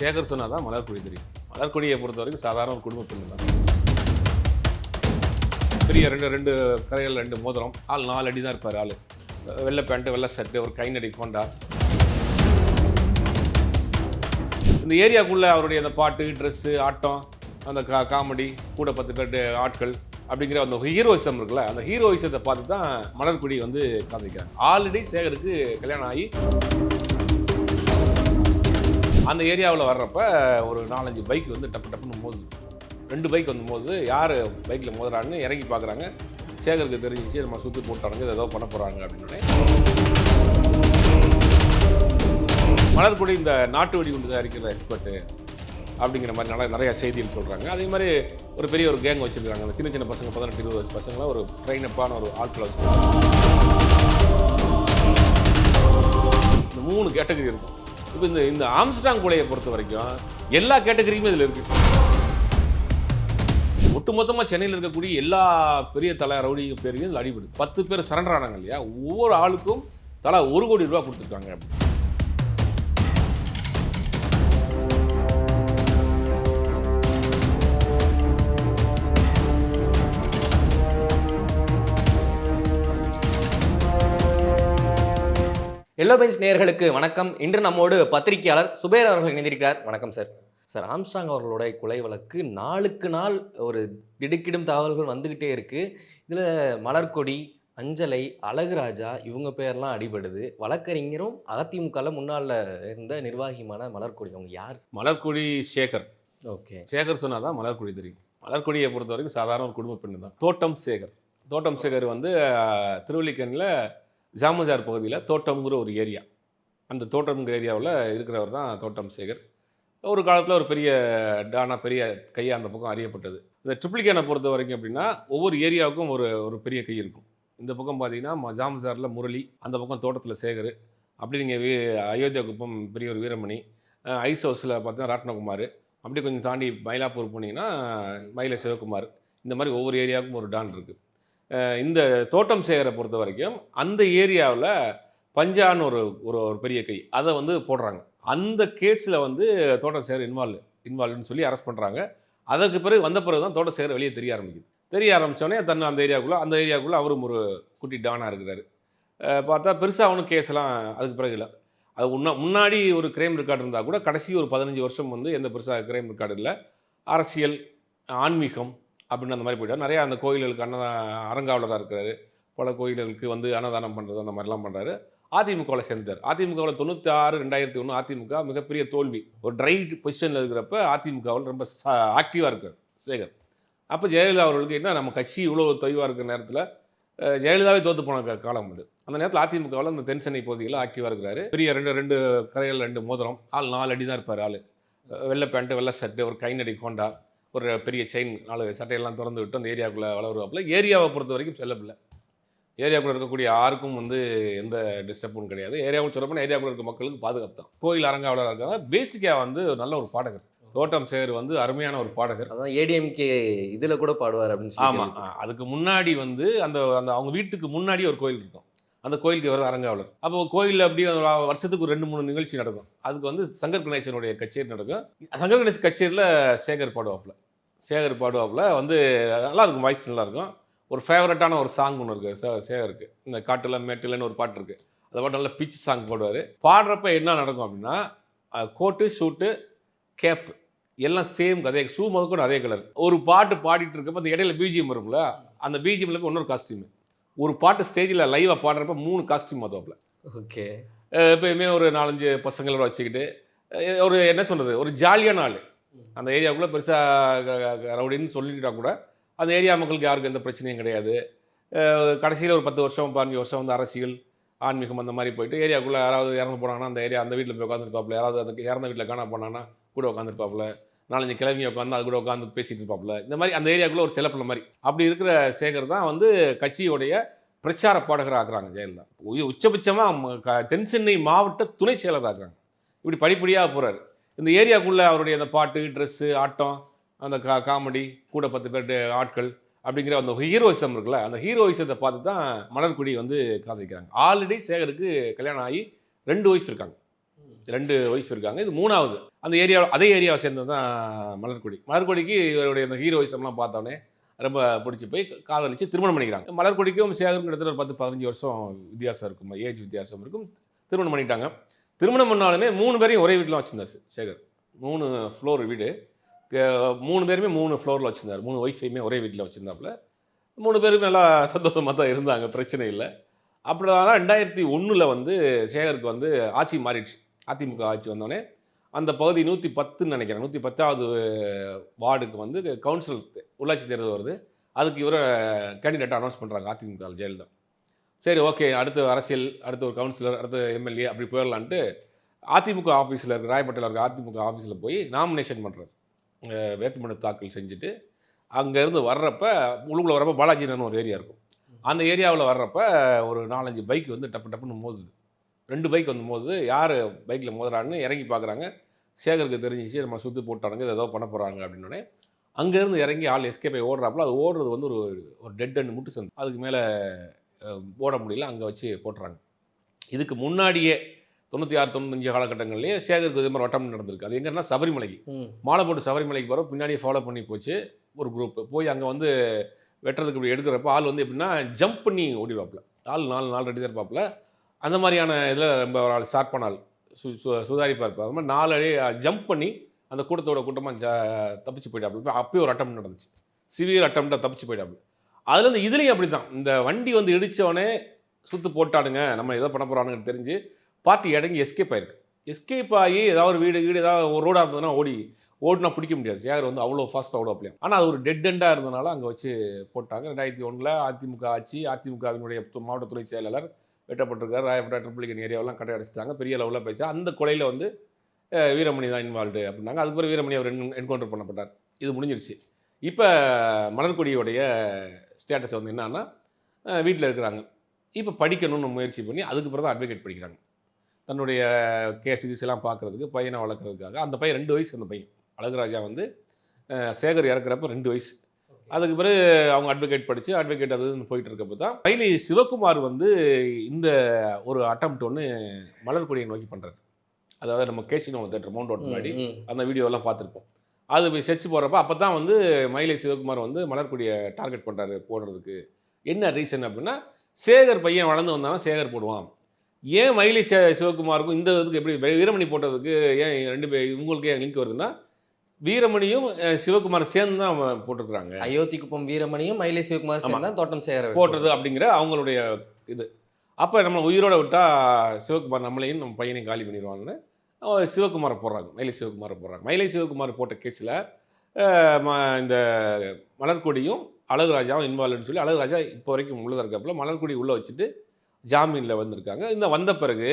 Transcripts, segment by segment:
சேகர் சொன்னால் தான் மலர்கொடி தெரியும். மலர்கொடியை பொறுத்த வரைக்கும் சாதாரண ஒரு குடும்ப பெண்ணு தான். பெரிய ரெண்டு ரெண்டு கரைகள் ரெண்டு மோதிரம். ஆள் நாலு அடி தான் இருப்பார் ஆள். வெள்ளை பேண்ட்டு வெள்ளை ஷர்ட்டு ஒரு கை நடி கொண்டா இந்த ஏரியாக்குள்ளே அவருடைய அந்த பாட்டு ட்ரெஸ்ஸு ஆட்டம் அந்த கா காமெடி கூட பத்து பேர் ஆட்கள் அப்படிங்கிற அந்த ஹீரோயிசம் இருக்குல்ல அந்த ஹீரோயிசத்தை பார்த்து தான் மலர்குடி வந்து காதலிக்கிறாங்க ஆல்ரெடி சேகருக்கு கல்யாணம் ஆகி அந்த ஏரியாவில் வர்றப்ப ஒரு நாலஞ்சு பைக் வந்து டப்பு டப்புன்னு மோதுது ரெண்டு பைக் வந்து மோதுது யார் பைக்கில் மோதுறாங்கன்னு இறங்கி பார்க்குறாங்க சேகருக்கு தெரிஞ்சிச்சு நம்ம சுற்றி போட்டானுங்க இதை ஏதோ பண்ண போகிறாங்க அப்படின்னு மலர்கொடி இந்த நாட்டு வெடி குண்டு தயாரிக்கிற எக்ஸ்பர்ட்டு அப்படிங்கிற மாதிரி நல்லா நிறையா செய்திகள் சொல்கிறாங்க அதே மாதிரி ஒரு பெரிய ஒரு கேங் வச்சுருக்காங்க. அந்த சின்ன சின்ன பசங்க பதினெட்டு இருபது வயசு பசங்களாம் ஒரு ட்ரெயின் அப்பான ஒரு ஆட்களை வச்சுருக்காங்க. இந்த மூணு கேட்டகரி இருக்கும். இப்போ இந்த இந்த ஆம்ஸ்டாங் கொலையை பொறுத்த வரைக்கும் எல்லா கேட்டகரியுமே இதில் இருக்கு. ஒட்டுமொத்தமாக சென்னையில் இருக்கக்கூடிய எல்லா பெரிய தலை ரவுடி பேரையும் இதில் அடிபடுது. பத்து பேர் சரண்டர் ஆனாங்க இல்லையா? ஒவ்வொரு ஆளுக்கும் தலா ஒரு கோடி ரூபா கொடுத்துருக்காங்க. எல்லோ பெஞ்ச் நேயர்களுக்கு வணக்கம். இன்று நம்மோடு பத்திரிகையாளர் சுபேர் அவர்கள் இணைந்திருக்கிறார். வணக்கம் சார் சார் ஆம்ஸ்டாங் அவர்களுடைய கொலை வழக்கு நாளுக்கு நாள் ஒரு திடுக்கிடும் தகவல்கள் வந்துக்கிட்டே இருக்கு. இதில் மலர்கொடி அஞ்சலை அழகுராஜா இவங்க பேர்லாம் அடிபடுது. வழக்கறிஞரும் அதிமுகவில் முன்னாள் இருந்த நிர்வாகியுமான மலர்கொடி. அவங்க யார் மலர்கொடி சேகர். ஓகே. சேகர் சொன்னா தான் மலர்கொடி தெரியும். மலர்கொடியை பொறுத்த வரைக்கும் சாதாரண ஒரு குடும்ப பெண்ணு தான். தோட்டம் சேகர். தோட்டம் சேகர் வந்து அஹ், திருவல்லிக்கேணியில் ஜாமஜார் பகுதியில் தோட்டம்ங்கிற ஒரு ஏரியா. அந்த தோட்டம்ங்கிற ஏரியாவில் இருக்கிறவர் தான் தோட்டம் சேகர். ஒரு காலத்தில் ஒரு பெரிய டானா பெரிய கையாக அந்த பக்கம் அறியப்பட்டது. இந்த ட்ரிப்ளிகேனை பொறுத்த வரைக்கும் அப்படின்னா ஒவ்வொரு ஏரியாவுக்கும் ஒரு ஒரு பெரிய கை இருக்கும். இந்த பக்கம் பார்த்தீங்கன்னா ஜாமஜாரில் முரளி அந்த பக்கம் தோட்டத்தில் சேகர் அப்படி நீங்கள் வீ அயோத்தியா குப்பம் பெரிய ஒரு வீரமணி ஐஸ் ஹவுஸில் பார்த்தீங்கன்னா ராட்னகுமார் அப்படி கொஞ்சம் தாண்டி மயிலாப்பூர் போனீங்கன்னா மயில சிவகுமார் இந்த மாதிரி ஒவ்வொரு ஏரியாவுக்கும் ஒரு டான் இருக்குது இந்த தோட்டம் சேகரை பொறுத்த வரைக்கும் அந்த ஏரியாவில் பஞ்சான்னு ஒரு ஒரு ஒரு பெரிய கை. அதை வந்து போடுறாங்க. அந்த கேஸில் வந்து தோட்டம் சேகர் இன்வால்வ் இன்வால்வ்னு சொல்லி அரெஸ்ட் பண்ணுறாங்க அதற்கு பிறகு வந்த பிறகு தான் தோட்டம் சேகர் வெளியே தெரிய ஆரம்பிக்குது. தெரிய ஆரம்பித்தோடனே தன் அந்த ஏரியாவுக்குள்ளே அந்த ஏரியாவுக்குள்ளே அவரும் ஒரு குட்டி டானாக இருக்கிறாரு. பார்த்தா பெருசாக அவனும் கேஸ்லாம் அதுக்கு பிறகு இல்லை. அது முன்னா முன்னாடி ஒரு கிரைம் ரெக்கார்டு இருந்தால் கூட கடைசி ஒரு பதினஞ்சு வருஷம் வந்து எந்த பெருசாக கிரைம் ரெக்கார்டு இல்லை. அரசியல் ஆன்மீகம் அப்படின்னு அந்த மாதிரி போயிட்டார். நிறையா அந்த கோயில்களுக்கு அன்னதான் அரங்காவலராக இருக்கிறாரு. பல கோயில்களுக்கு வந்து அன்னதானம் பண்ணுறது அந்த மாதிரிலாம் பண்ணுறாரு அதிமுகவில் சேர்ந்தார் அதிமுகவில் தொண்ணூற்றி ஆறு ரெண்டாயிரத்தி ஒன்று அதிமுக மிகப்பெரிய தோல்வி. ஒரு ட்ரை பொசிஷனில் இருக்கிறப்ப அதிமுகவில் ரொம்ப ஆக்டிவாக இருக்கார் சேகர். அப்போ ஜெயலலிதா அவர்களுக்கு என்ன நம்ம கட்சி இவ்வளோ தொய்வாக இருக்கிற நேரத்தில் ஜெயலலிதாவே தோற்று போன காலம் அது. அந்த நேரத்தில் அதிமுகவில் அந்த தென் சென்னை பகுதியில் ஆக்டிவாக இருக்கிறாரு. பெரிய ரெண்டு ரெண்டு கரைகள் ரெண்டு மோதிரம். ஆள் நாலு அடி தான் இருப்பார் ஆள். வெள்ளை பேண்ட்டு வெள்ளை ஷர்ட்டு ஒரு கை நடி கொண்டா ஒரு பெரிய செயின் நாலு சட்டையெல்லாம் திறந்து விட்டு அந்த ஏரியாக்குள்ளே வளருவாப்புல. ஏரியாவை பொறுத்த வரைக்கும் செல்லப்பில்லை. ஏரியாக்குள்ளே இருக்கக்கூடிய யாருக்கும் வந்து எந்த டிஸ்டர்பும் கிடையாது. ஏரியாவுக்கு சொல்லப்போனால் ஏரியாக்குள்ளே இருக்க மக்களுக்கு பாதுகாப்பு தான். கோயில் அரங்காவலராக இருக்காங்க. பேசிக்காக வந்து ஒரு நல்ல ஒரு பாடகர். தோட்டம் சேகர் வந்து அருமையான ஒரு பாடகர். அதான் ஏடிஎம்கே இதில் கூட பாடுவார் அப்படின்னு ஆமாம் அதுக்கு முன்னாடி வந்து அந்த அந்த அவங்க வீட்டுக்கு முன்னாடி ஒரு கோயில் இருக்கும். அந்த கோயிலுக்கு வர அரங்காவலர். அப்போ கோயிலில் அப்படியே ஒரு வருஷத்துக்கு ஒரு ரெண்டு மூணு நிகழ்ச்சி நடக்கும். அதுக்கு வந்து சங்கர் கணேசனுடைய கச்சேரி நடக்கும். சங்கர் கணேசன் கச்சேரியில் சேகர் பாடுவாப்புல. சேகர் பாடுவாப்புல வந்து நல்லா இருக்கும் வாய்ஸ் நல்லா இருக்கும் ஒரு ஃபேவரட்டான ஒரு சாங் ஒன்று இருக்குது சே சேகருக்கு. இந்த காட்டுல மேட்டுலன்னு ஒரு பாட்டு இருக்குது அந்த பாட்டு நல்ல பிச் சாங் பாடுவார். பாடுறப்ப என்ன நடக்கும் அப்படின்னா கோட்டு ஷூட்டு கேப் எல்லாம் சேம் அதே ஷூ முதற்கொண்டு அதே கலர் ஒரு பாட்டு பாடிட்டு இருக்கப்ப அந்த இடையில பிஜிஎம் வரும்ல அந்த பிஜிஎம்ல இன்னொரு காஸ்டியூம் ஒரு பாட்டு ஸ்டேஜில் லைவாக பாடுறப்ப மூணு காஸ்டியூம் மாற்றுவாப்புல ஓகே. எப்பயுமே ஒரு நாலஞ்சு பசங்களோட வச்சுக்கிட்டு ஒரு என்ன சொல்கிறது ஒரு ஜாலியான ஆள். அந்த ஏரியாவுக்குள்ளே பெருசாக ரவுடின்னு சொல்லிக்கிட்டா கூட அந்த ஏரியா மக்களுக்கு யாருக்கும் எந்த பிரச்சனையும் கிடையாது. கடைசியில் ஒரு பத்து வருஷம் பதினஞ்சு வருஷம் வந்து அரசியல் ஆன்மீகம் அந்த மாதிரி போயிட்டு ஏரியாவுக்குள்ளே யாராவது இறந்து போனாங்கன்னா அந்த ஏரியா அந்த வீட்டில் போய் உட்காந்துருப்பாப்புல யாராவது அந்த இறந்த வீட்டில் காணா போனாங்கன்னா கூட உட்காந்துருப்பாப்புல நாலஞ்சு கிழமையை உட்காந்து அது கூட உட்காந்து பேசிட்டு இருப்பாப்புல. இந்த மாதிரி அந்த ஏரியாக்குள்ளே ஒரு சிலப்பில் மாதிரி. அப்படி இருக்கிற சேகர் தான் வந்து கட்சியுடைய பிரச்சார பாடகராக ஆக்குறாங்க ஜெயலலிதா. உச்சபட்சமாக க- தென் சென்னை மாவட்ட துணை செயலராக ஆக்குறாங்க இப்படி படிப்படியாக போகிறாரு இந்த ஏரியாக்குள்ளே அவருடைய அந்த பாட்டு ட்ரெஸ்ஸு ஆட்டம் அந்த கா காமெடி கூட பத்து பேர் ஆட்கள் அப்படிங்கிற அந்த ஹீரோயிசம் இருக்குல்ல அந்த ஹீரோயிசத்தை பார்த்து தான் மலர்குடி வந்து காதலிக்கிறாங்க. ஆல்ரெடி சேகருக்கு கல்யாணம் ஆகி ரெண்டு ஒய்ஃப் இருக்காங்க. ரெண்டு ஒய்ஃப் இருக்காங்க. இது மூணாவது. அந்த ஏரியாவில் அதே ஏரியாவை சேர்ந்தது தான் மலர்கொடி மலர்கொடிக்கு இவருடைய அந்த ஹீரோயிசம்லாம் பார்த்தோன்னே ரொம்ப பிடிச்சி போய் காதலிச்சு திருமணம் பண்ணிக்கிறாங்க. மலர்கொடிக்கும் சேகருக்கும் கிட்டத்தட்ட ஒரு பத்து பதினஞ்சு வருஷம் வித்தியாசம் இருக்கும். ஏஜ் வித்தியாசம் இருக்கும். திருமணம் பண்ணிட்டாங்க. திருமணம் பண்ணாலுமே மூணு பேரையும் ஒரே வீட்டில் வச்சிருந்தார் சேகர். மூணு ஃப்ளோர் வீடு. க- மூணு பேருமே மூணு ஃப்ளோரில் வச்சுருந்தார். மூணு ஒய்ஃபையுமே ஒரே வீட்டில் வச்சுருந்தாப்புல. மூணு பேரும் நல்லா சந்தோஷமாக தான் இருந்தாங்க பிரச்சனை இல்லை. அப்படி தான் ரெண்டாயிரத்தி ஒன்றில் வந்து சேகருக்கு வந்து ஆட்சி மாறிடுச்சு. அதிமுக ஆட்சி வந்தோடனே அந்த பகுதி நூற்றி பத்துன்னு நினைக்கிறேன். நூற்றி பத்தாவது வார்டுக்கு வந்து கவுன்சில் உள்ளாட்சி தேர்தல் வருது. அதுக்கு இவரை கேண்டிடேட் அனௌன்ஸ் பண்ணுறாங்க அதிமுக ஜெயலலிதா. சரி ஓகே அடுத்து அரசியல் அடுத்து ஒரு கவுன்சிலர் அடுத்து எம்எல்ஏ அப்படி போயிடலான்ட்டு அதிமுக ஆஃபீஸில் இருக்க ராயப்பேட்டையில் இருக்க அதிமுக ஆஃபீஸில் போய் நாமினேஷன் பண்ணுறாரு வேட்புமனு தாக்கல் செஞ்சுட்டு அங்கேருந்து வர்றப்ப உள்ளுக்குள்ளே வரப்போ பாலாஜி நகர்னு ஒரு ஏரியா இருக்கும். அந்த ஏரியாவில் வர்றப்ப ஒரு நாலஞ்சு பைக் வந்து டப்பு டப்புன்னு மோதுது. ரெண்டு பைக் வந்து மோதுது. யார் பைக்கில் மோதுறாங்கன்னு இறங்கி பார்க்குறாங்க சேகருக்கு தெரிஞ்சிச்சு நம்ம சுற்றி போட்டானுங்க ஏதோ பண்ண போகிறாங்க அப்படின்னோடனே அங்கேருந்து இறங்கி ஆள் எஸ்கேப் ஆகி ஓடுறாப்புல. அது ஓடுறது வந்து ஒரு ஒரு டெட் அண்ட் முட்டு சந்து அதுக்கு மேலே ஓட முடியல அங்கே வச்சு போட்டுறாங்க. இதுக்கு முன்னாடியே தொண்ணூற்றி ஆறு தொண்ணூத்தஞ்சு காலகட்டங்கள்லேயே சேகருக்கு இது மாதிரி வட்டம் நடந்திருக்கு. அது எங்கன்னா சபரிமலைக்கு. மாலை போட்டு சபரிமலைக்கு போகிற பின்னாடியே ஃபாலோ பண்ணி போச்சு ஒரு குரூப் போய் அங்கே வந்து வெட்டுறதுக்கு இப்படி எடுக்கிறப்ப ஆள் வந்து எப்படின்னா ஜம்ப் பண்ணி ஓடிடுவாப்புல ஆள் நாலு நாலு ரெடி தான் இருப்பாப்புல. அந்த மாதிரியான இதில் ரொம்ப ஒரு ஆள் ஷார்ப் பண்ண ஆள் சு சு- சுதாரிப்பா இருப்பார். அது மாதிரி நாலு அடி ஜம்ப் பண்ணி அந்த கூட்டத்தோட கூட்டமாக ஜ தப்பிச்சு போயிட்டாப்புல. அப்பயும் ஒரு அட்டம் நடந்துச்சு. சிவியர் அட்டம்ப்டாக தப்பிச்சு போயிட்டாப்புல. அதில் இந்த இதுலேயும் அப்படி தான் இந்த வண்டி வந்து இடித்தவொடனே சுத்து போட்டானுங்க நம்ம எதோ பண்ண போகிறானுங்கன்னு தெரிஞ்சு பார்ட்டி இடங்கி எஸ்கேப் ஆயிருக்கு. எஸ்கேப் ஆகி ஏதாவது ஒரு வீடு வீடு ஏதாவது ஒரு ரோடாக இருந்ததுன்னா ஓடி ஓடினா பிடிக்க முடியாது. சேகர் வந்து அவ்வளோ ஃபாஸ்ட்டாக அப்படியே ஆனால் அது ஒரு டெட் எண்டாக இருந்தனால அங்கே வச்சு போட்டாங்க. ரெண்டாயிரத்தி ஒன்றில் அதிமுக ஆட்சி அதிமுகவினுடைய மாவட்ட துணை செயலாளர் வெட்டப்பட்டிருக்காரு. ராயப்பட்டா ட்ரிபிளிகன் ஏரியாவெல்லாம் கடை அடிச்சிட்டாங்க பெரிய லெவலில் பேச்சு அந்த கொலையில் வந்து வீரமணி தான் இன்வால்வ்டு அப்படின்னாங்க. அதுக்கு பிறகு வீரமணி அவர் என்கவுண்டர் பண்ணப்பட்டார். இது முடிஞ்சிருச்சு. இப்போ மலர்கொடியோடைய ஸ்டேட்டஸ் வந்து என்னன்னா வீட்டில் இருக்கிறாங்க. இப்போ படிக்கணும்னு முயற்சி பண்ணி அதுக்கு பிறகு தான் அட்வொகேட் படிக்கிறாங்க. தன்னுடைய கேஸ் கீஸ் எல்லாம் பார்க்குறதுக்கு பையனை வளர்க்குறதுக்காக. அந்த பையன் ரெண்டு வயசு அந்த பையன். அழகுராஜா வந்து சேகர் இறக்குறப்ப ரெண்டு வயசு. அதுக்கு பிறகு அவங்க அட்வொகேட் படித்து அட்வொகேட் அது போயிட்டு இருக்கப்போ தான் பையனி சிவகுமார் வந்து இந்த ஒரு அட்டம் ஒன்று மலர்கொடியை நோக்கி பண்ணுறாரு அதாவது நம்ம கேசினோ தேட்டர் மவுண்ட் ரோட் முன்னாடி. அந்த வீடியோலாம் பார்த்துருப்போம். அது போய் செர்ச் போகிறப்ப அப்போ தான் வந்து மயிலை சிவகுமார் வந்து மலர்கொடியை டார்கெட் பண்ணுறாரு போடுறதுக்கு. என்ன ரீசன் அப்படின்னா சேகர் பையன் வளர்ந்து வந்தானா சேகர் போடுவான். ஏன் மயிலை சிவ சிவகுமாருக்கும் இந்த இதுக்கு எப்படி வீரமணி போட்டதுக்கு ஏன் ரெண்டு பேர் உங்களுக்கு ஏன் லிங்க் வருதுன்னா வீரமணியும் சிவகுமார் சேர்ந்து தான் போட்டிருக்கிறாங்க. அயோத்தி குப்பம் வீரமணியும் மயிலை சிவகுமார். சேர்ந்தா தோட்டம் சேகர போடுறது அப்படிங்கிற அவங்களுடைய இது. அப்போ நம்ம உயிரோட விட்டால் சிவகுமார் நம்மளையும் நம்ம பையனையும் காலி பண்ணிடுவாங்கன்னு சிவகுமாரை போடுறாங்க. மயிலை சிவகுமாரை போடுறாங்க. மயிலை சிவகுமார் போட்ட கேஸில் இந்த மலர்கொடியும் அழகுராஜாவும் இன்வால்வ்னு சொல்லி அழகுராஜா இப்போ வரைக்கும் உள்ளதாக இருக்கப்பல மலர்கொடி உள்ளே வச்சுட்டு ஜாமீனில் வந்திருக்காங்க. இந்த வந்த பிறகு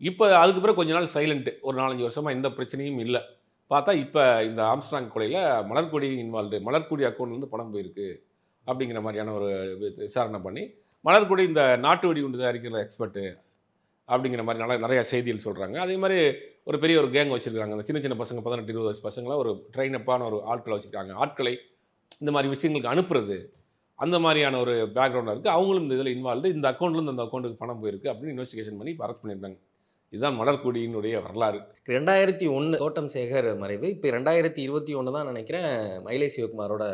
இப்போ அதுக்கு பிறகு கொஞ்ச நாள் சைலண்ட்டு ஒரு நாலஞ்சு வருஷமாக எந்த பிரச்சனையும் இல்லை. பார்த்தா இப்போ இந்த ஆம்ஸ்ட்ராங் கொலையில் மலர்கொடி இன்வால்வ்டு மலர்கொடி அக்கௌண்ட்லேருந்து பணம் போயிருக்கு அப்படிங்கிற மாதிரியான ஒரு விசாரணை பண்ணி மலர்கொடி இந்த நாட்டு வெடி குண்டு தயாரிக்கிற எக்ஸ்பர்ட்டு அப்படிங்கிற மாதிரி நல்லா நிறையா செய்திகள் சொல்கிறாங்க அதே மாதிரி ஒரு பெரிய ஒரு கேங் வச்சுருக்காங்க. அந்த சின்ன சின்ன பசங்க பதினெட்டு இருபது வயசு பசங்களை ஒரு ட்ரெயின் அப்பான ஒரு ஆட்களை வச்சுருக்காங்க. ஆட்களை இந்த மாதிரி விஷயங்களுக்கு அனுப்புறது அந்த மாதிரியான ஒரு பேக்ரவுண்டாக இருக்குது அவங்களும் இந்த இதில் இன்வால்வ்டு இந்த அக்கௌண்ட்லேருந்து அந்த அக்கௌண்ட்டுக்கு பணம் போயிருக்கு அப்படின்னு இன்வெஸ்டிகேஷன் பண்ணி இப்போ அரெஸ்ட் பண்ணியிருக்காங்க. இதுதான் மலர்கொடியினுடைய வரலாறு. ரெண்டாயிரத்தி ஒன்று தோட்டம் சேகர் மறைவு. இப்போ ரெண்டாயிரத்தி இருபத்தி ஒன்று தான் நினைக்கிறேன் மயிலை சிவகுமாரோட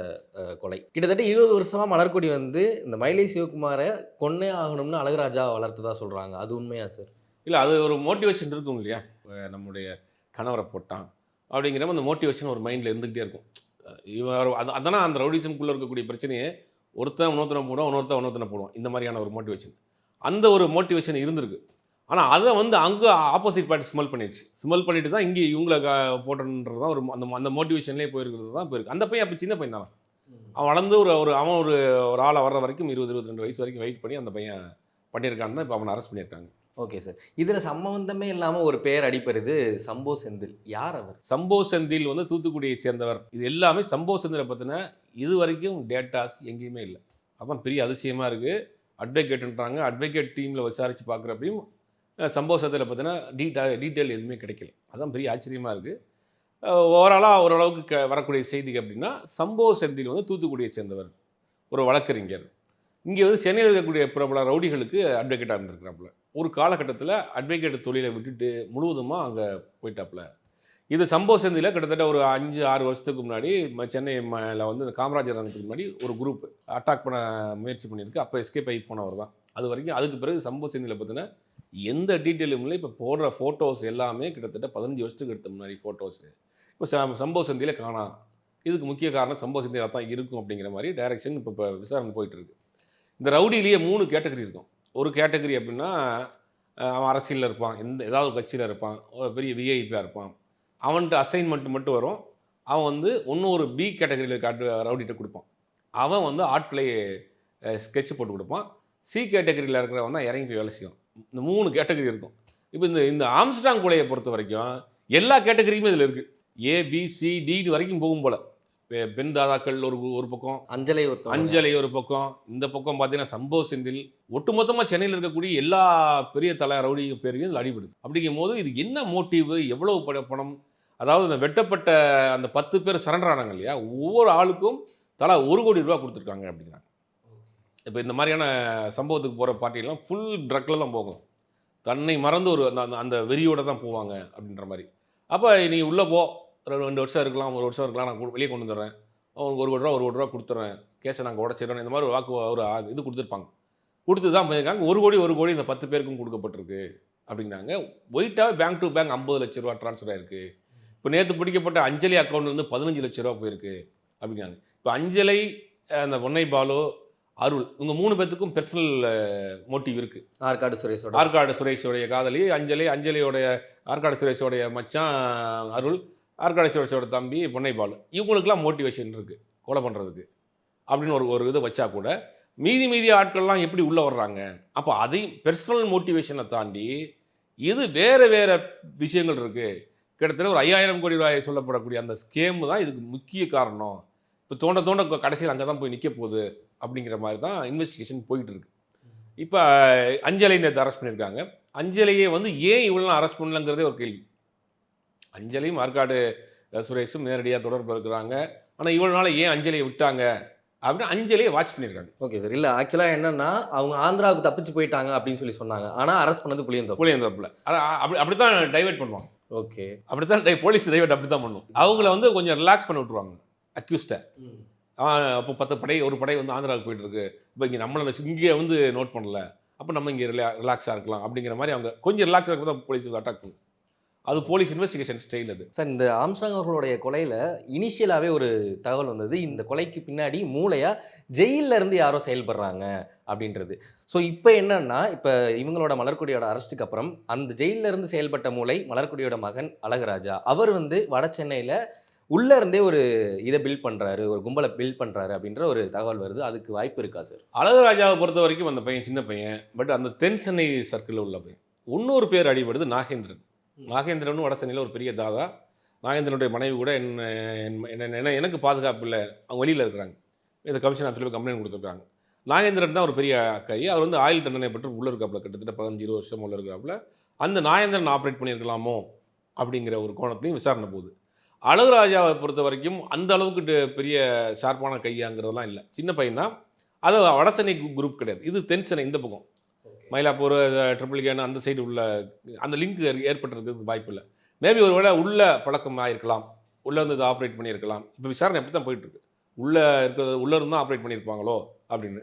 கொலை. கிட்டத்தட்ட இருபது வருஷமா மலர்கொடி வந்து இந்த மயிலை சிவகுமாரை கொன்னே ஆகணும்னு அழகுராஜா வளர்த்ததா சொல்றாங்க. அது உண்மையா சார்? இல்லை அது ஒரு மோட்டிவேஷன் இருக்கும் இல்லையா? நம்முடைய கணவரை போட்டான் அப்படிங்கிற அந்த மோட்டிவேஷன் ஒரு மைண்டில் இருந்துகிட்டே இருக்கும். இவர் அது அதனால் அந்த ரவுடிசம்குள்ளே இருக்கக்கூடிய பிரச்சனையை ஒருத்தன் இன்னொருத்தனை போடுவான் இன்னொருத்தன் இன்னொருத்தனை போடுவான். இந்த மாதிரியான ஒரு மோட்டிவேஷன் அந்த ஒரு மோட்டிவேஷன் இருந்திருக்கு. ஆனால் அதை வந்து அங்கே ஆப்போசிட் பார்ட்டி ஸ்மெல் பண்ணிடுச்சு. ஸ்மெல் பண்ணிட்டு தான் இங்கே இவங்களை க- போட்டணுன்றது தான் ஒரு அந்த அந்த மோட்டிவேஷன்லேயே போயிருக்கிறது தான் போயிருக்கு. அந்த பையன் அப்போ சின்ன பையன் தான். அவன் வளர்ந்து ஒரு ஒரு அவன் ஒரு ஒரு ஆளை வர்ற வரைக்கும் இருபது இருபத்தி ரெண்டு வயசு வரைக்கும் வெயிட் பண்ணி அந்த பையன் பண்ணியிருக்கான்னு தான் இப்போ அவனை அரெஸ்ட் பண்ணியிருக்காங்க. Okay sir. இதுல சம்பந்தமே இல்லாம ஒரு பேர் அடிப்பருது சம்போ செந்தில். யார் அவர்? சம்போ செந்தில் வந்து தூத்துக்குடியை சேர்ந்தவர். இது எல்லாமே சம்போ செந்திலை பற்றின இது வரைக்கும் டேட்டாஸ் எங்கேயுமே இல்லை. அதான் பெரிய அதிசயமாக இருக்குது அட்வொகேட்டுன்றாங்க அட்வொகேட் டீமில் விசாரித்து பார்க்குறப்பையும் சம்பவ சம்போ செந்திலை டீட்டா டீட்டெயில் எதுவுமே கிடைக்கல. அதான் பெரிய ஆச்சரியமாக இருக்குது ஓவராலாக ஓரளவுக்கு க வரக்கூடிய செய்தி அப்படின்னா சம்போ செந்தில் வந்து தூத்துக்குடியை சேர்ந்தவர் ஒரு வழக்கறிஞர். இங்கே வந்து சென்னையில் இருக்கக்கூடிய பிரபல ரவுடிகளுக்கு அட்வொகேட்டாக இருந்திருக்கிறாப்புல. ஒரு காலகட்டத்தில் அட்வொகேட் தொழிலை விட்டுட்டு முழுவதுமாக அங்கே போயிட்டாப்புல. இது சம்பவ சந்தியில் கிட்டத்தட்ட ஒரு அஞ்சு ஆறு வருஷத்துக்கு முன்னாடி ம- சென்னை வந்து இந்த காமராஜர் அரங்கத்துக்கு முன்னாடி ஒரு குரூப் அட்டாக் பண்ண முயற்சி பண்ணியிருக்கு. அப்போ எஸ்கேப் ஆகி போனவர் தான். அது வரைக்கும் அதுக்கு பிறகு சம்பவ சந்தியில் பார்த்தீங்கன்னா எந்த டீட்டெயிலும் இல்லை. இப்போ போடுற ஃபோட்டோஸ் எல்லாமே கிட்டத்தட்ட பதினஞ்சு வருஷத்துக்கு எடுத்த முன்னாடி ஃபோட்டோஸு இப்போ ச- சம்பவ சந்தியில் காணாம் இதுக்கு முக்கிய காரணம் சம்பவ சந்தியில் தான் இருக்கும் அப்படிங்கிற மாதிரி டைரக்ஷன் இப்போ இப்போ விசாரணை போயிட்டுருக்கு. இந்த ரவுடியிலேயே மூணு கேட்டகரி இருக்கும். ஒரு கேட்டகரி அப்படின்னா அவன் அரசியலில் இருப்பான். எந்த ஏதாவது ஒரு கட்சியில் இருப்பான். ஒரு பெரிய விஐபியாக இருப்பான். அவன்கிட்ட அசைன்மெண்ட் மட்டும் வரும். அவன் வந்து இன்னும் ஒரு பி கேட்டகரியில் காட்டு ரவுடிகிட்ட கொடுப்பான். அவன் வந்து ஆட்களை ஸ்கெட்ச் போட்டு கொடுப்பான். சி கேட்டகரியில் இருக்கிறவன் தான் இறங்கி போய் வேலை செய்யும் இந்த மூணு கேட்டகரி இருக்கும். இப்போ இந்த இந்த ஆம்ஸ்டாங் கொலையை பொறுத்த வரைக்கும் எல்லா கேட்டகரியுமே இதில் இருக்குது ஏ பி சி டி இது வரைக்கும் போகும் போல். பெ- பெண் தாதாக்கள் ஒரு ஒரு பக்கம் அஞ்சலை ஒருத்தவங்க அஞ்சலை ஒரு பக்கம் இந்த பக்கம் பார்த்தீங்கன்னா சம்பவ செந்தில் ஒட்டுமொத்தமாக சென்னையில் இருக்கக்கூடிய எல்லா பெரிய தலை ரவுடி பேரையும் இதில் அடிபடுது. அப்படிங்கும் போது இது என்ன மோட்டிவ் எவ்வளவு பட பணம்? அதாவது இந்த வெட்டப்பட்ட அந்த பத்து பேர் சரண்டர் ஆனாங்க இல்லையா? ஒவ்வொரு ஆளுக்கும் தலா ஒரு கோடி ரூபா கொடுத்துருக்காங்க அப்படிங்கிறாங்க. இப்போ இந்த மாதிரியான சம்பவத்துக்கு போகிற பார்ட்டிலாம் ஃபுல் ட்ரக்கில் தான் போகும். தன்னை மறந்து ஒரு அந்த- அந்த- அந்த தான் போவாங்க அப்படின்ற மாதிரி. அப்போ நீ உள்ளே போ. ரெண்டு ரெண்டு வருஷம் இருக்கலாம் ஒரு வருஷம் இருக்கலாம் நான் வெளியே கொண்டு வந்துடுறேன். அவனுக்கு ஒரு கோடி ரூபா ஒரு கோடி ரூபா கொடுத்துட்றேன் கேஸை நாங்கள் உடச்சிடுறோம் இந்த மாதிரி ஒரு வாக்கு ஒரு இது கொடுத்துருப்பாங்க. கொடுத்து தான் பண்ணியிருக்காங்க ஒரு கோடி ஒரு கோடி இந்த பத்து பேருக்கும் கொடுக்கப்பட்டிருக்கு அப்படிங்கிறாங்க. ஒயிட்டாக பேங்க் டு பேங்க் ஐம்பது லட்ச ரூபா ட்ரான்ஸ்ஃபர் ஆயிருக்கு. இப்போ நேற்று பிடிக்கப்பட்ட அஞ்சலி அக்கௌண்ட்லேருந்து பதினஞ்சு லட்ச ரூபா போயிருக்கு அப்படிங்கிறாங்க. இப்போ அஞ்சலை அந்த பொன்னை பாலோ அருள். இவங்க மூணு பேர்த்துக்கும் பர்சனல் மோட்டிவ் இருக்குது ஆற்காடு சுரேஷோட. ஆற்காடு சுரேஷோடைய காதலி அஞ்சலி அஞ்சலியோடைய ஆற்காடு சுரேஷோடைய மச்சான் அருள். ஆற்காடு சுரேஷோட தம்பி பொன்னைபால். இவங்களுக்குலாம் மோட்டிவேஷன் இருக்குது கொலை பண்ணுறதுக்கு அப்படின்னு ஒரு ஒரு இதை வச்சா கூட மீதி மீதி ஆட்கள்லாம் எப்படி உள்ளே வர்றாங்க? அப்போ அதையும் பர்சனல் மோட்டிவேஷனை தாண்டி இது வேறு வேறு விஷயங்கள் இருக்குது கிட்டத்தட்ட ஒரு ஐயாயிரம் கோடி ரூபாய் சொல்லப்படக்கூடிய அந்த ஸ்கேம் தான் இதுக்கு முக்கிய காரணம். இப்போ தோண்ட தோண்ட கடைசியில் அங்கே தான் போய் நிற்க போகுது. அப்படிங்கிற மாதிரி தான் இன்வெஸ்டிகேஷன் போயிட்டு இருக்கு இப்போ அஞ்சலை நேற்று அரெஸ்ட் பண்ணியிருக்காங்க. அஞ்சலியை வந்து ஏன் இவ்வளோ அரெஸ்ட் பண்ணலங்கிறதே ஒரு கேள்வி. அஞ்சலியும் ஆற்காடு சுரேஷும் நேரடியாக தொடர்பு இருக்கிறாங்க. ஆனால் இவ்வளோ நாள் ஏன் அஞ்சலியை விட்டாங்க? அப்படின்னு அஞ்சலியை வாட்ச் பண்ணியிருக்காங்க. ஓகே சார் இல்ல ஆக்சுவலா என்னன்னா அவங்க ஆந்திராவுக்கு தப்பிச்சு போயிட்டாங்க அப்படின்னு சொல்லி சொன்னாங்க. ஆனா அரெஸ்ட் பண்ணது புளியந்தோப்பு. புளியந்தப்பில். அப்படி அப்படி தான் டைவெர்ட் பண்ணுவாங்க. ஓகே அப்படி தான் போலீஸ் டைவெர்ட் அப்படி தான் பண்ணும். அவங்கள வந்து கொஞ்சம் ரிலாக்ஸ் பண்ணி விட்ருவாங்க அக்யூஸ்டை அப்போ பத்து படை ஒரு படை வந்து ஆந்திராவுக்கு போயிட்டு இருக்கு இப்போ இங்கே நம்மளை இங்கே வந்து நோட் பண்ணல. அப்போ நம்ம இங்கே ரிலா ரிலாக்ஸாக இருக்கலாம் அப்படிங்கிற மாதிரி அவங்க கொஞ்சம் ரிலாக்ஸாக இருக்கும் தான் போலீஸ் அட்டாக் பண்ணும். அது போலீஸ் இன்வெஸ்டிகேஷன் ஸ்டைல் அது. சார் இந்த ஆம்சாங் அவர்களுடைய கொலையில் இனிஷியலாகவே ஒரு தகவல் வந்தது. இந்த கொலைக்கு பின்னாடி மூளையாக ஜெயிலில் இருந்து யாரோ செயல்படுறாங்க அப்படின்றது. ஸோ இப்போ என்னன்னா இப்போ இவங்களோட மலர்கொடியோட அரெஸ்ட்டுக்கு அப்புறம் அந்த ஜெயிலில் இருந்து செயல்பட்ட மூளை மலர்கொடியோட மகன் அழகராஜா. அவர் வந்து வட சென்னையில் உள்ள இருந்தே ஒரு இதை பில்ட் பண்றாரு ஒரு கும்பலை பில்ட் பண்றாரு அப்படின்ற ஒரு தகவல் வருது. அதுக்கு வாய்ப்பு இருக்கா சார் அழகுராஜாவை பொறுத்த வரைக்கும் அந்த பையன் சின்ன பையன். பட் அந்த தென் சென்னை சர்க்கிளில் உள்ள பையன். இன்னொரு பேர் அடிபடுது நாகேந்திரன். நாகேந்திரன் வட சென்னையில் ஒரு பெரிய தாதா. நாகேந்திரனுடைய மனைவி கூட என்ன என்ன- எனக்கு பாதுகாப்பு இல்லை. அவங்க வெளியில் இருக்கிறாங்க. இந்த கமிஷன் ஆஃபீஸில் போய் கம்ப்ளைண்ட் கொடுத்துருக்காங்க. நாகேந்திரன் தான் ஒரு பெரிய கை அவர் வந்து ஆயுள் தண்டனை பெற்று உள்ளே இருக்காப்புல. கிட்டத்தட்ட பதினஞ்சு இருபது வருஷம் உள்ள இருக்கிறாப்புல அந்த நாகேந்திரன் ஆப்ரேட் பண்ணியிருக்கலாமோ அப்படிங்கிற ஒரு கோணத்துலையும் விசாரணை போகுது. அழகுராஜாவை பொறுத்த வரைக்கும் அந்த அளவுக்கு பெரிய ஷார்ப்பான கையாங்கிறதெல்லாம் இல்லை. சின்ன பையன் தான் அது வடசென்னை குரூப் கிடையாது. இது தென் சென்னை இந்த பக்கம். மயிலாப்பூர் ட்ரிபிள் கேன் அந்த சைடு உள்ள அந்த லிங்க் ஏற்பட்டிருக்கிறதுக்கு வாய்ப்பு இல்லை. மேபி ஒருவேளை உள்ள பழக்கம் ஆயிருக்கலாம். உள்ளே வந்து இதை ஆப்ரேட் பண்ணியிருக்கலாம். இப்போ விசாரணை எப்படி தான் போயிட்டுருக்கு. உள்ளே இருக்கிறது உள்ளே இருந்து தான் ஆப்ரேட் பண்ணியிருப்பாங்களோ அப்படின்னு.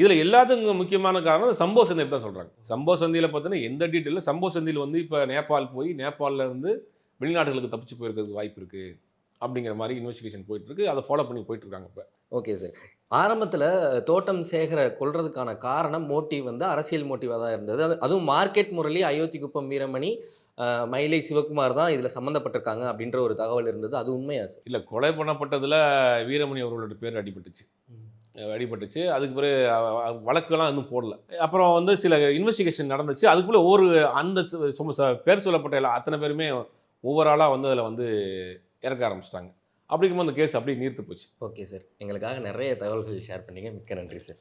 இதில் எல்லாத்துக்கும் முக்கியமான காரணம் சம்பவ சந்தை தான் சொல்கிறாங்க சம்பவ சந்தியில் பார்த்தீங்கன்னா எந்த டீட்டெயிலும் சம்பவ சந்தியில் வந்து இப்போ நேபாள் போய் நேபாளில் இருந்து வெளிநாடுகளுக்கு தப்பிச்சு போயிருக்கிறதுக்கு வாய்ப்பு இருக்குது அப்படிங்கிற மாதிரி இன்வெஸ்டிகேஷன் போயிட்டு இருக்கு அதை ஃபாலோ பண்ணி போயிட்டு இருக்காங்க இப்போ. ஓகே சார் ஆரம்பத்தில் தோட்டம் சேகரை கொல்றதுக்கான காரணம் மோட்டிவ் வந்து அரசியல் மோட்டிவாக தான் இருந்தது. அது- அதுவும் மார்க்கெட் முரளி அயோத்தி குப்பம் வீரமணி மயிலை சிவகுமார் தான் இதில் சம்மந்தப்பட்டிருக்காங்க அப்படின்ற ஒரு தகவல் இருந்தது. அது உண்மையா சார் இல்லை கொலை பண்ணப்பட்டதில் வீரமணி அவர்களோட பேர் அடிபட்டுச்சு. அடிபட்டுச்சு. அதுக்கு பிறகு வழக்கெல்லாம் இன்னும் போடல. அப்புறம் வந்து சில இன்வெஸ்டிகேஷன் நடந்துச்சு. அதுக்குள்ளே ஒரு அந்த பேர் சொல்லப்பட்ட அத்தனை பேருமே ஓவராலாக வந்து அதில் வந்து இறக்க ஆரம்பிச்சிட்டாங்க. அப்படிங்கும்போது அந்த கேஸ் அப்படியே நீர்த்து போச்சு. ஓகே சார் எங்களுக்காக நிறைய தகவல்கள் ஷேர் பண்ணீங்க. மிக்க நன்றி சார்